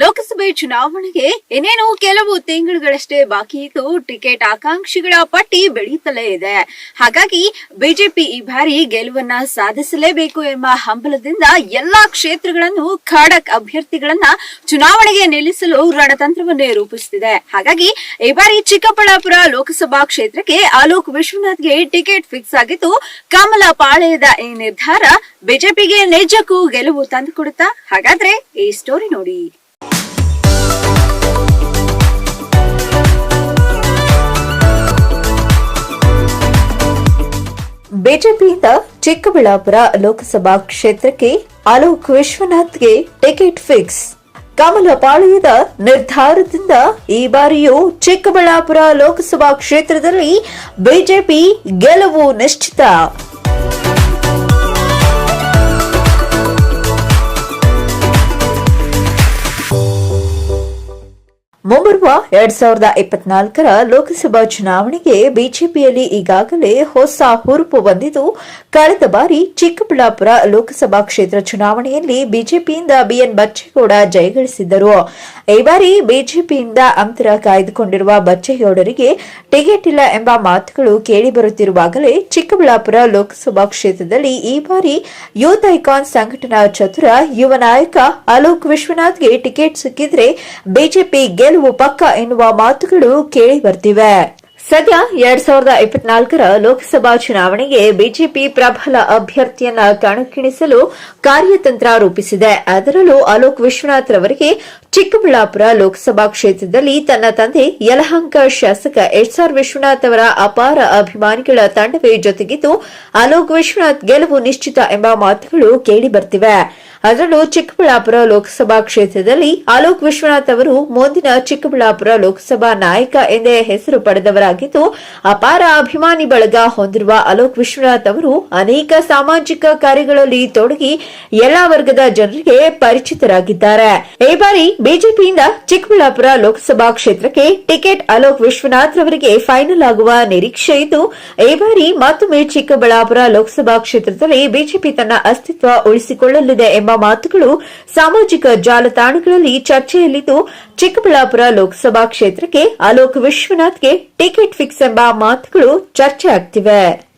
ಲೋಕಸಭೆ ಚುನಾವಣೆಗೆ ಇನ್ನೇನು ಕೆಲವು ತಿಂಗಳುಗಳಷ್ಟೇ ಬಾಕಿ ಇದ್ದು ಟಿಕೆಟ್ ಆಕಾಂಕ್ಷಿಗಳ ಪಟ್ಟಿ ಬೆಳೆಯುತ್ತಲೇ ಇದೆ. ಹಾಗಾಗಿ ಬಿಜೆಪಿ ಈ ಬಾರಿ ಗೆಲುವನ್ನ ಸಾಧಿಸಲೇಬೇಕು ಎಂಬ ಹಂಬಲದಿಂದ ಎಲ್ಲಾ ಕ್ಷೇತ್ರಗಳನ್ನು ಖಡಕ್ ಅಭ್ಯರ್ಥಿಗಳನ್ನ ಚುನಾವಣೆಗೆ ನಿಲ್ಲಿಸಲು ರಣತಂತ್ರವನ್ನೇ ರೂಪಿಸುತ್ತಿದೆ. ಹಾಗಾಗಿ ಈ ಬಾರಿ ಚಿಕ್ಕಬಳ್ಳಾಪುರ ಲೋಕಸಭಾ ಕ್ಷೇತ್ರಕ್ಕೆ ಅಲೋಕ್ ವಿಶ್ವನಾಥ್ಗೆ ಟಿಕೆಟ್ ಫಿಕ್ಸ್ ಆಗಿದ್ದು ಕಮಲ ಪಾಳೆಯದ ಈ ನಿರ್ಧಾರ ಬಿಜೆಪಿಗೆ ನಿಜಕ್ಕೂ ಗೆಲುವು ತಂದುಕೊಡುತ್ತಾ? ಹಾಗಾದ್ರೆ ಈ ಸ್ಟೋರಿ ನೋಡಿ. ಬಿಜೆಪಿಯಿಂದ ಚಿಕ್ಕಬಳ್ಳಾಪುರ ಲೋಕಸಭಾ ಕ್ಷೇತ್ರಕ್ಕೆ ಅಲೋಕ್ ವಿಶ್ವನಾಥ್ಗೆ ಟಿಕೆಟ್ ಫಿಕ್ಸ್. ಕಮಲಪಾಳ್ಯದ ನಿರ್ಧಾರದಿಂದ ಈ ಬಾರಿಯೂ ಚಿಕ್ಕಬಳ್ಳಾಪುರ ಲೋಕಸಭಾ ಕ್ಷೇತ್ರದಲ್ಲಿ ಬಿಜೆಪಿ ಗೆಲುವು ನಿಶ್ಚಿತ. ಮುಂಬರುವ ಎರಡ್ ಸಾವಿರದ ಇಪ್ಪತ್ನಾಲ್ಕರ ಲೋಕಸಭಾ ಚುನಾವಣೆಗೆ ಬಿಜೆಪಿಯಲ್ಲಿ ಈಗಾಗಲೇ ಹೊಸ ಹುರುಪು ಬಂದಿದ್ದು, ಕಳೆದ ಬಾರಿ ಚಿಕ್ಕಬಳ್ಳಾಪುರ ಲೋಕಸಭಾ ಕ್ಷೇತ್ರ ಚುನಾವಣೆಯಲ್ಲಿ ಬಿಜೆಪಿಯಿಂದ ಬಿಎನ್ ಬಚ್ಚೇಗೌಡ ಜಯಗಳಿಸಿದ್ದರು. ಈ ಬಾರಿ ಬಿಜೆಪಿಯಿಂದ ಅಂತರ ಕಾಯ್ದುಕೊಂಡಿರುವ ಬಚ್ಚೇಗೌಡರಿಗೆ ಟಿಕೆಟ್ ಇಲ್ಲ ಎಂಬ ಮಾತುಗಳು ಕೇಳಿಬರುತ್ತಿರುವಾಗಲೇ ಚಿಕ್ಕಬಳ್ಳಾಪುರ ಲೋಕಸಭಾ ಕ್ಷೇತ್ರದಲ್ಲಿ ಈ ಬಾರಿ ಯೂತ್ ಐಕಾನ್ ಸಂಘಟನಾ ಚತುರ ಯುವ ನಾಯಕ ಅಲೋಕ್ ವಿಶ್ವನಾಥ್ಗೆ ಟಿಕೆಟ್ ಸಿಕ್ಕಿದ್ರೆ ಬಿಜೆಪಿ ಗೆಲುವು ಪಕ್ಕ ಎನ್ನುವ ಮಾತುಗಳು ಕೇಳಿ ಬರ್ತಿವೆ. ಸದ್ಯ ಎರಡ್ ಸಾವಿರದ ಇಪ್ಪತ್ನಾಲ್ಕರ ಲೋಕಸಭಾ ಚುನಾವಣೆಗೆ ಬಿಜೆಪಿ ಪ್ರಬಲ ಅಭ್ಯರ್ಥಿಯನ್ನ ಕಣಕ್ಕಿಣಿಸಲು ಕಾರ್ಯತಂತ್ರ ರೂಪಿಸಿದೆ. ಅದರಲ್ಲೂ ಅಲೋಕ್ ವಿಶ್ವನಾಥ್ ರವರಿಗೆ ಚಿಕ್ಕಬಳ್ಳಾಪುರ ಲೋಕಸಭಾ ಕ್ಷೇತ್ರದಲ್ಲಿ ತನ್ನ ತಂದೆ ಯಲಹಂಕ ಶಾಸಕ ಎಚ್ ಆರ್ ವಿಶ್ವನಾಥ್ ಅವರ ಅಪಾರ ಅಭಿಮಾನಿಗಳ ತಂಡವೇ ಜೊತೆಗಿದ್ದು, ಅಲೋಕ್ ವಿಶ್ವನಾಥ್ ಗೆಲುವು ನಿಶ್ಚಿತ ಎಂಬ ಮಾತುಗಳು ಕೇಳಿಬರ್ತಿವೆ ಅದರಲ್ಲೂ ಚಿಕ್ಕಬಳ್ಳಾಪುರ ಲೋಕಸಭಾ ಕ್ಷೇತ್ರದಲ್ಲಿ ಅಲೋಕ್ ವಿಶ್ವನಾಥ್ ಅವರು ಮುಂದಿನ ಚಿಕ್ಕಬಳ್ಳಾಪುರ ಲೋಕಸಭಾ ನಾಯಕ ಎಂದೇ ಹೆಸರು ಪಡೆದವರಾಗಿದ್ದು, ಅಪಾರ ಅಭಿಮಾನಿ ಬಳಗ ಹೊಂದಿರುವ ಅಲೋಕ್ ವಿಶ್ವನಾಥ್ ಅವರು ಅನೇಕ ಸಾಮಾಜಿಕ ಕಾರ್ಯಗಳಲ್ಲಿ ತೊಡಗಿ ಎಲ್ಲಾ ವರ್ಗದ ಜನರಿಗೆ ಪರಿಚಿತರಾಗಿದ್ದಾರೆ. ಈ ಬಾರಿ ಬಿಜೆಪಿಯಿಂದ ಚಿಕ್ಕಬಳ್ಳಾಪುರ ಲೋಕಸಭಾ ಕ್ಷೇತ್ರಕ್ಕೆ ಟಿಕೆಟ್ ಅಲೋಕ್ ವಿಶ್ವನಾಥ್ ಅವರಿಗೆ ಫೈನಲ್ ಆಗುವ ನಿರೀಕ್ಷೆ ಇದ್ದು, ಈ ಬಾರಿ ಮತ್ತೊಮ್ಮೆ ಚಿಕ್ಕಬಳ್ಳಾಪುರ ಲೋಕಸಭಾ ಕ್ಷೇತ್ರದಲ್ಲಿ ಬಿಜೆಪಿ ತನ್ನ ಅಸ್ತಿತ್ವ ಉಳಿಸಿಕೊಳ್ಳಲಿದೆ ಎಂಬ ಮಾತುಗಳು ಸಾಮಾಜಿಕ ಜಾಲತಾಣಗಳಲ್ಲಿ ಚರ್ಚೆಯಲ್ಲಿದ್ದು ಚಿಕ್ಕಬಳ್ಳಾಪುರ ಲೋಕಸಭಾ ಕ್ಷೇತ್ರಕ್ಕೆ ಅಲೋಕ್ ವಿಶ್ವನಾಥ್ಗೆ ಟಿಕೆಟ್ ಫಿಕ್ಸ್ ಎಂಬ ಮಾತುಗಳು ಚರ್ಚೆ ಆಗ್ತಿವೆ.